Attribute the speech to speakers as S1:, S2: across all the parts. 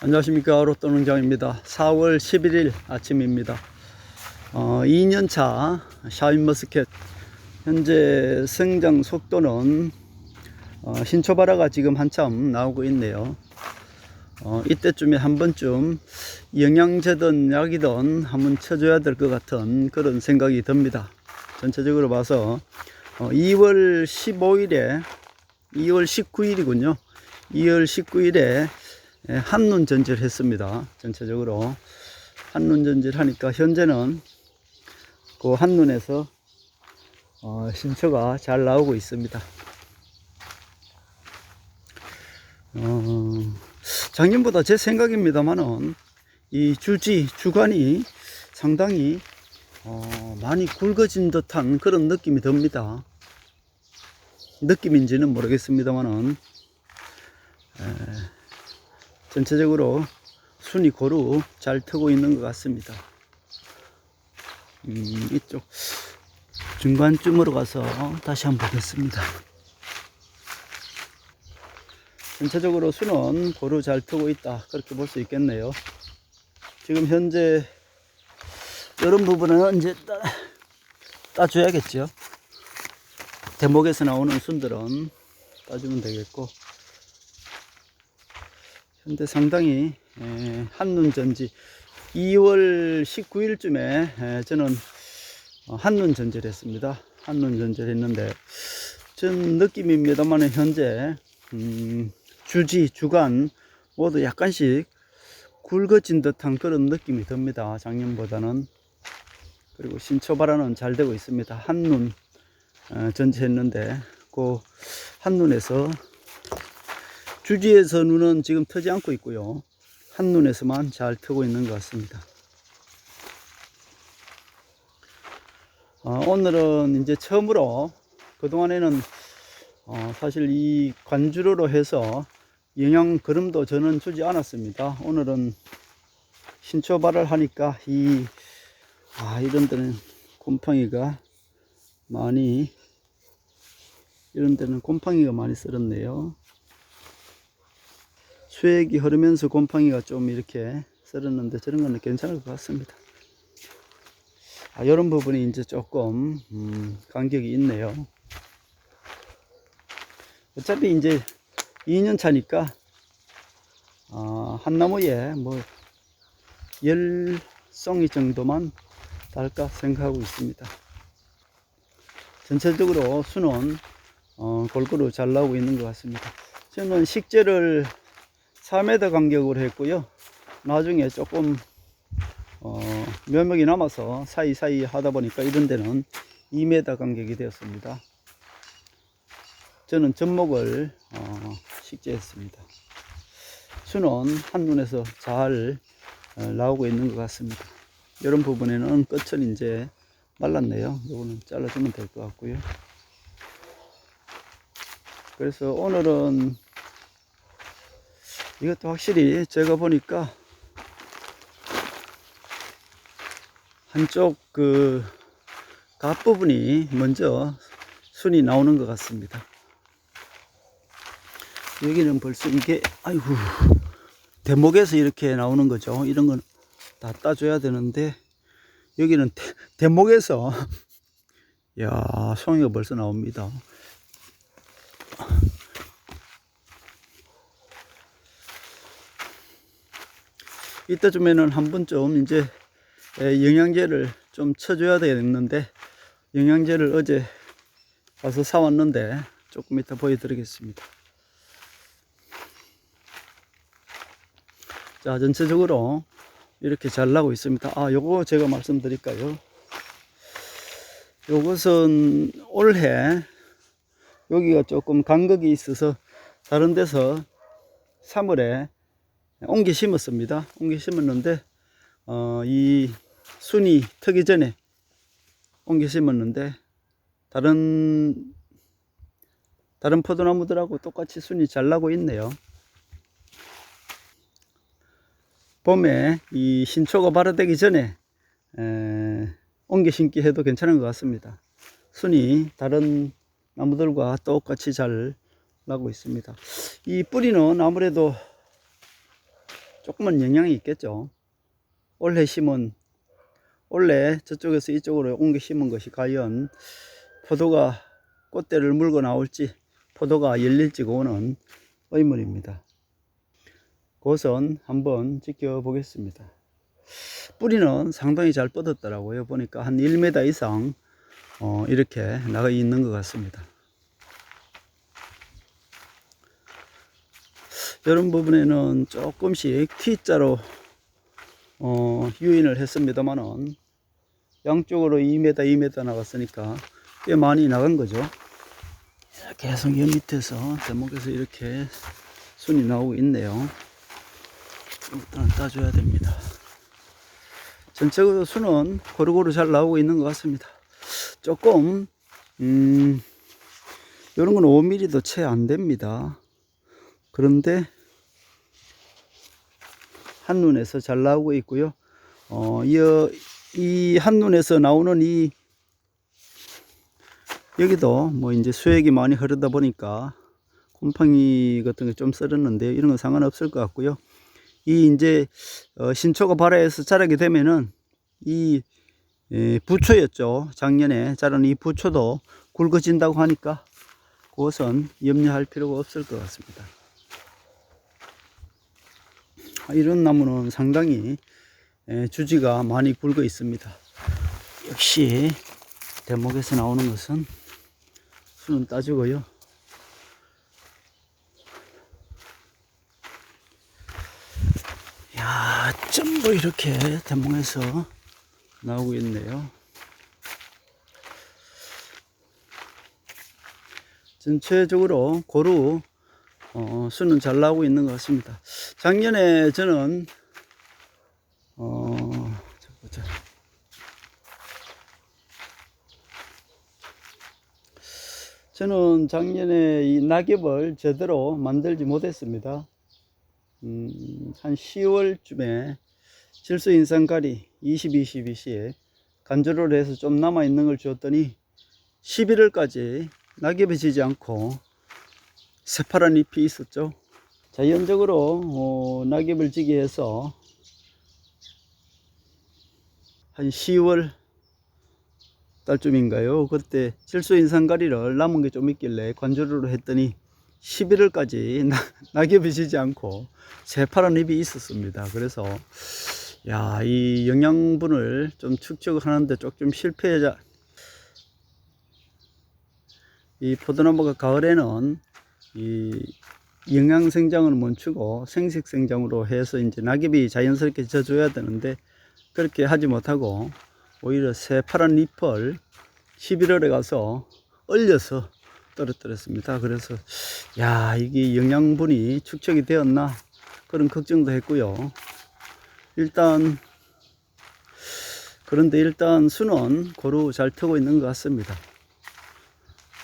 S1: 안녕하십니까. 로또 농장입니다. 4월 11일 아침입니다. 어, 2년차 샤인머스켓 현재 성장 속도는 어, 신초바라가 지금 한참 나오고 있네요. 어, 이때쯤에 한 번쯤 영양제든 약이든 한번 쳐줘야 될 것 같은 그런 생각이 듭니다. 전체적으로 봐서 어, 2월 15일에 2월 19일이군요. 2월 19일에 예, 한눈 전지를 했습니다. 전체적으로 한눈 전지를 하니까 현재는 그 한눈에서 어, 신초가 잘 나오고 있습니다. 어, 작년보다 제 생각입니다만은 이 주지 주간이 상당히 어, 많이 굵어진 듯한 그런 느낌이 듭니다. 느낌인지는 모르겠습니다만은 전체적으로 순이 고루 잘 트고 있는 것 같습니다. 음, 이쪽 중간쯤으로 가서 다시 한번 보겠습니다. 전체적으로 순은 고루 잘 트고 있다. 그렇게 볼 수 있겠네요. 지금 현재 이런 부분은 이제 따, 따줘야겠죠. 대목에서 나오는 순들은 따주면 되겠고 현재 상당히 에, 한눈 전지 2월 19일쯤에 저는 어, 한눈 전지를 했습니다. 한눈 전지를 했는데 전 느낌입니다만 현재 음, 주지 주간 모두 약간씩 굵어진 듯한 그런 느낌이 듭니다. 작년보다는 그리고 신초바라는 잘 되고 있습니다. 한눈 어, 전지했는데 그 한눈에서 주지에서 눈은 지금 트지 않고 있고요. 한눈에서만 잘 트고 있는 것 같습니다. 어, 오늘은 이제 처음으로 그동안에는 어, 사실 이 관주로로 해서 영양 그름도 저는 주지 않았습니다. 오늘은 신초발을 하니까 이, 아, 이런 데는 곰팡이가 많이, 이런 데는 곰팡이가 많이 쓸었네요. 수액이 흐르면서 곰팡이가 좀 이렇게 썰었는데 저런 거는 괜찮을 것 같습니다. 아, 이런 부분이 이제 조금 음, 간격이 있네요. 어차피 이제 2년 차니까 아, 한 나무에 뭐 열송이 정도만 달까 생각하고 있습니다. 전체적으로 수는 어, 골고루 잘 나오고 있는 것 같습니다. 저는 식재를 4m 간격으로 했고요. 나중에 조금 어, 몇 명이 남아서 사이사이 하다 보니까 이런 데는 2m 간격이 되었습니다. 저는 접목을 어, 식재했습니다. 수는 한눈에서 잘 어, 나오고 있는 것 같습니다. 이런 부분에는 끝은 이제 말랐네요. 이거는 잘라주면 될 것 같고요. 그래서 오늘은 이것도 확실히 제가 보니까 한쪽 그 갓 부분이 먼저 순이 나오는 것 같습니다. 여기는 벌써 이게 아이고 대목에서 이렇게 나오는 거죠. 이런 건 다 따줘야 되는데 여기는 대, 대목에서 야 송이가 벌써 나옵니다. 이때쯤에는 한 번쯤 이제 영양제를 좀 쳐줘야 되겠는데 영양제를 어제 가서 사왔는데 조금 이따 보여드리겠습니다. 자 전체적으로 이렇게 잘 나고 있습니다. 아 요거 제가 말씀드릴까요? 요것은 올해 여기가 조금 간격이 있어서 다른 데서 3월에 옮겨 심었습니다. 옮겨 심었는데 어, 이 순이 트기 전에 옮겨 심었는데 다른 다른 포도나무들하고 똑같이 순이 잘 나고 있네요. 봄에 이 신초가 발효되기 전에 에, 옮겨 심기 해도 괜찮은 것 같습니다. 순이 다른 나무들과 똑같이 잘 나고 있습니다. 이 뿌리는 아무래도 조금은 영향이 있겠죠. 올해 심은 원래 저쪽에서 이쪽으로 옮겨 심은 것이 과연 포도가 꽃대를 물고 나올지 포도가 열릴지 그거는 의문입니다. 그것은 한번 지켜보겠습니다. 뿌리는 상당히 잘 뻗었더라고요. 보니까 한 1m 이상 어, 이렇게 나가 있는 것 같습니다. 이런 부분에는 조금씩 T자로 어, 유인을 했습니다만은 양쪽으로 2m, 2m 나갔으니까 꽤 많이 나간 거죠. 계속 이 밑에서 대목에서 이렇게 순이 나오고 있네요. 일단 따줘야 됩니다. 전체적으로 순은 고루고루 잘 나오고 있는 것 같습니다. 조금 음, 이런 건 5mm도 채 안 됩니다. 그런데 한눈에서 잘 나오고 있고요. 어, 이, 이 한눈에서 나오는 이 여기도 뭐 이제 수액이 많이 흐르다 보니까 곰팡이 같은 게 좀 썰었는데 이런 건 상관없을 것 같고요. 이 이제 어, 신초가 발화해서 자라게 되면은 이 예, 부초였죠. 작년에 자란 이 부초도 굵어진다고 하니까 그것은 염려할 필요가 없을 것 같습니다. 아, 이런 나무는 상당히 예, 주지가 많이 굵어 있습니다. 역시 대목에서 나오는 것은 수는 따주고요. 야, 전부 이렇게 대목에서 나오고 있네요. 전체적으로 고루 어, 수는 잘 나오고 있는 것 같습니다. 작년에 저는 어, 자, 보자. 저는 작년에 이 낙엽을 제대로 만들지 못했습니다. 음, 한 10월쯤에 질소 인산가리 20, 22시에 간절을 해서 좀 남아 있는 걸 주었더니 11월까지 낙엽이 지지 않고 새파란 잎이 있었죠. 자연적으로 어, 낙엽을 지게 해서 한 10월 달쯤인가요? 그때 질소인산가리를 남은 게 좀 있길래 관조로로 했더니 11월까지 낙엽이 지지 않고 새파란 잎이 있었습니다. 그래서 야, 이 영양분을 좀 축적하는데 조금 실패하자. 이 포도나무가 가을에는 이 영양 생장을 멈추고 생식 생장으로 해서 이제 낙엽이 자연스럽게 져줘야 되는데 그렇게 하지 못하고 오히려 새파란 잎을 11월에 가서 얼려서 떨어뜨렸습니다. 그래서 야 이게 영양분이 축적이 되었나 그런 걱정도 했고요. 일단 그런데 일단 수는 고루 잘 트고 있는 것 같습니다.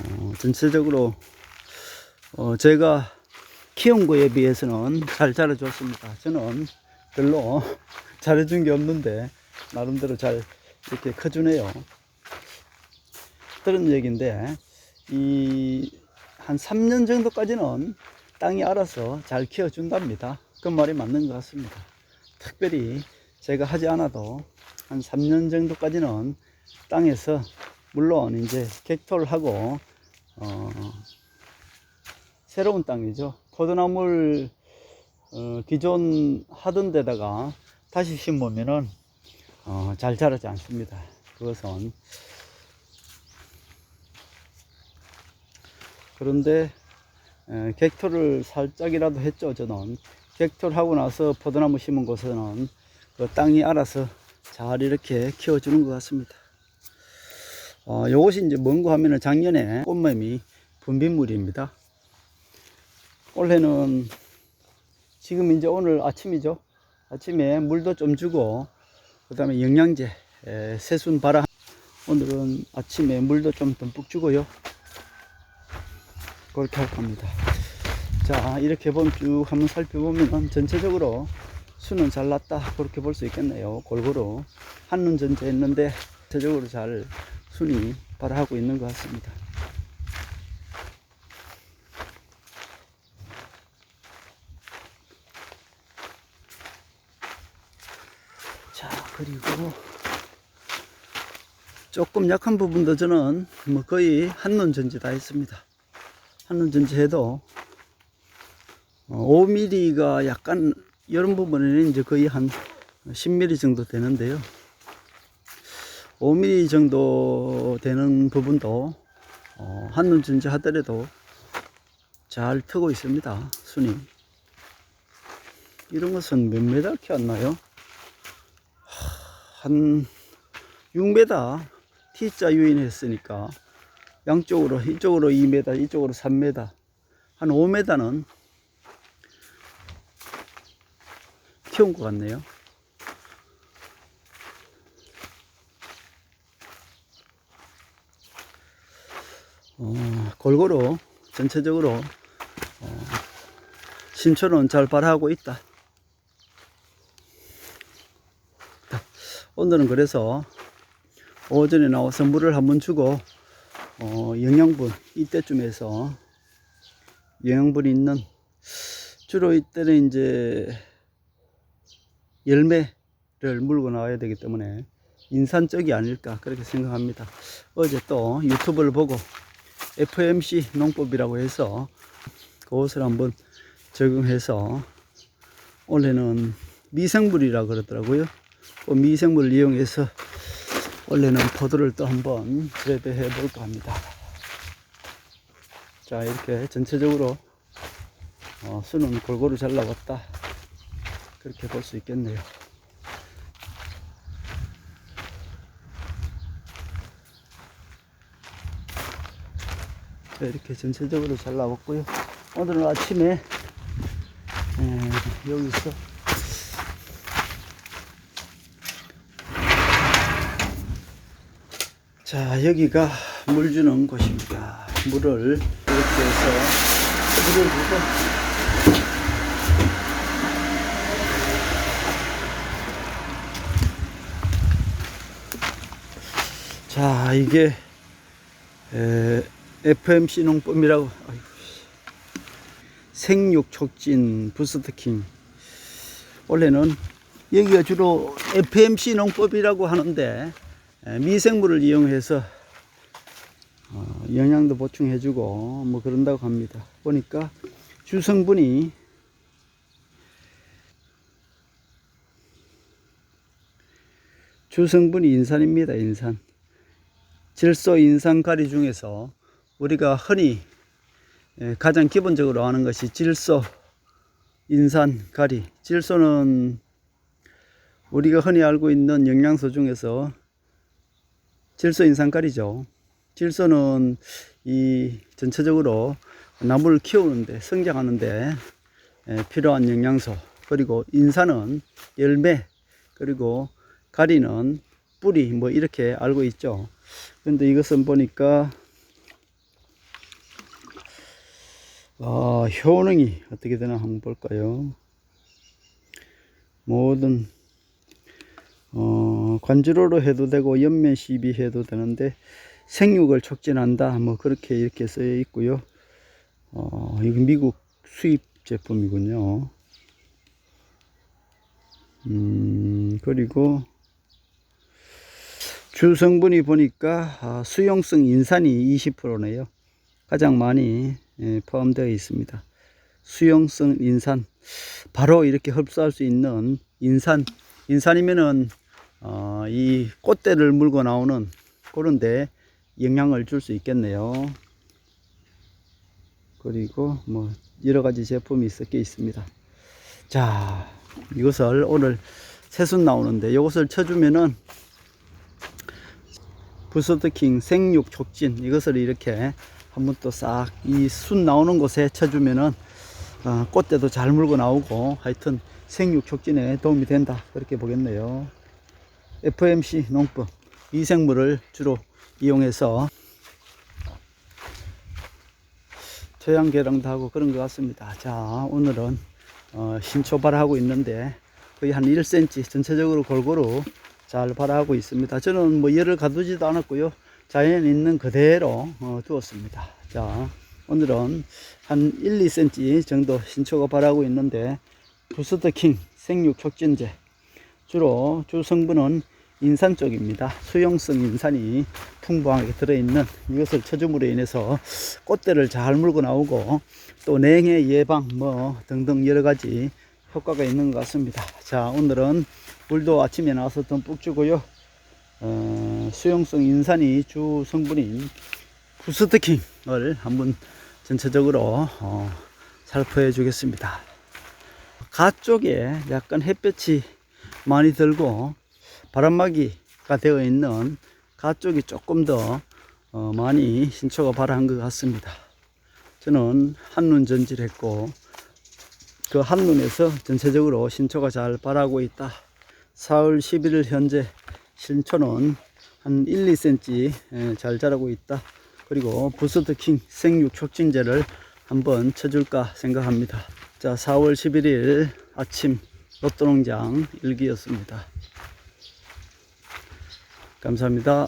S1: 어, 전체적으로 어, 제가 키운 거에 비해서는 잘 자라줬습니다. 저는 별로 잘해준 게 없는데 나름대로 잘 이렇게 커주네요. 그런 얘기인데 이 한 3년 정도까지는 땅이 알아서 잘 키워준답니다. 그 말이 맞는 것 같습니다. 특별히 제가 하지 않아도 한 3년 정도까지는 땅에서 물론 이제 객토를 하고 어, 새로운 땅이죠. 포도나무를 어, 기존 하던 데다가 다시 심으면은 어, 잘 자라지 않습니다. 그것은 그런데 에, 객토를 살짝이라도 했죠. 저는 객토를 하고 나서 포도나무 심은 곳에는 그 땅이 알아서 잘 이렇게 키워주는 것 같습니다. 어, 요것이 이제 뭔가 하면은 작년에 꽃매미 분비물입니다. 올해는 지금 이제 오늘 아침이죠. 아침에 물도 좀 주고 그 다음에 영양제 에, 새순 바라 오늘은 아침에 물도 좀 듬뿍 주고요. 그렇게 할 겁니다. 자 이렇게 보면 쭉 한번 살펴보면 전체적으로 수는 잘 났다 그렇게 볼 수 있겠네요. 골고루 한눈 전체했는데 전체적으로 잘 순이 발하고 있는 것 같습니다. 그리고 조금 약한 부분도 저는 뭐 거의 한눈 전지 다 했습니다. 한눈 전지 해도 5mm가 약간 이런 부분에는 이제 거의 한 10mm 정도 되는데요. 5mm 정도 되는 부분도 어, 한눈 전지 하더라도 잘 트고 있습니다. 순이. 이런 것은 몇 메다 이렇게 안 나요? 하, 한 6m T자 유인했으니까 양쪽으로 이쪽으로 2m 이쪽으로 3m 한 5m는 키운 것 같네요. 어, 골고루 전체적으로 어, 신초는 잘 발하고 있다. 오늘은 그래서 오전에 나와서 물을 한번 주고 어, 영양분 이때쯤에서 영양분 있는 주로 이때는 이제 열매를 물고 나와야 되기 때문에 인산 쪽이 아닐까 그렇게 생각합니다. 어제 또 유튜브를 보고 FMC 농법이라고 해서 그것을 한번 적용해서 원래는 미생물이라 그러더라고요. 그 미생물을 이용해서 원래는 포도를 또 한번 재배해 볼까 합니다. 자 이렇게 전체적으로 어, 수는 골고루 잘 나왔다 그렇게 볼 수 있겠네요. 자, 이렇게 전체적으로 잘 나왔고요. 오늘은 아침에 에, 여기서 자 여기가 물 주는 곳입니다. 물을 이렇게 해서 물을 주고 자 이게 에, FMC 농법이라고 아이고, 씨. 생육 촉진 부스트킹 원래는 여기가 주로 FMC 농법이라고 하는데 에, 미생물을 이용해서 어, 영양도 보충해주고 뭐 그런다고 합니다. 보니까 주성분이 주성분이 인산입니다. 인산. 질소 인산 가리 중에서 우리가 흔히 예, 가장 기본적으로 아는 것이 질소 인산 가리. 질소는 우리가 흔히 알고 있는 영양소 중에서 질소 인산 가리죠. 질소는 이 전체적으로 나무를 키우는데 성장하는데 에, 필요한 영양소 그리고 인산은 열매 그리고 가리는 뿌리 뭐 이렇게 알고 있죠. 근데 이것은 보니까 아, 효능이 어떻게 되나 한번 볼까요? 모든 어, 관주로로 해도 되고 옆면 시비 해도 되는데 생육을 촉진한다 뭐 그렇게 이렇게 쓰여 있고요. 어, 이거 미국 수입 제품이군요. 음, 그리고 주 성분이 보니까 아, 수용성 인산이 20%네요. 가장 많이 예, 포함되어 있습니다. 수용성 인산 바로 이렇게 흡수할 수 있는 인산 인산이면은 어, 이 꽃대를 물고 나오는 그런데 영향을 줄 수 있겠네요. 그리고 뭐 여러 가지 제품이 섞여 있습니다. 자, 이것을 오늘 새순 나오는데 이것을 쳐주면은 부스트킹 생육 촉진 이것을 이렇게 한번 또 싹 이 순 나오는 곳에 쳐주면은 어, 꽃대도 잘 물고 나오고 하여튼 생육 촉진에 도움이 된다 그렇게 보겠네요. FMC 농법 미생물을 주로 이용해서 토양 개량도 하고 그런 것 같습니다. 자 오늘은 어, 신초발하고 있는데 거의 한 1cm 전체적으로 골고루 잘 발하고 있습니다. 저는 뭐 열을 가두지도 않았고요. 자연 있는 그대로 어, 두었습니다. 자, 오늘은 한 1, 2cm 정도 신초가 발하고 있는데 부스터킹 생육 촉진제 주로 주 성분은 인산 쪽입니다. 수용성 인산이 풍부하게 들어있는 이것을 쳐줌으로 인해서 꽃대를 잘 물고 나오고 또 냉해 예방 뭐 등등 여러 가지 효과가 있는 것 같습니다. 자 오늘은 물도 아침에 나와서 듬뿍 주고요. 어, 수용성 인산이 주 성분인 부스트킹을 한번 전체적으로 어, 살펴해 주겠습니다. 가 쪽에 약간 햇볕이 많이 들고 바람막이가 되어 있는 가 쪽이 조금 더 어, 많이 신초가 발한 것 같습니다. 저는 한눈 전질했고 그 한눈에서 전체적으로 신초가 잘 발하고 있다. 4월 11일 현재 신초는 한 1, 2cm 예, 잘 자라고 있다. 그리고 부스트킹 생육 촉진제를 한번 쳐줄까 생각합니다. 자, 4월 11일 아침 로또농장 일기였습니다. 감사합니다.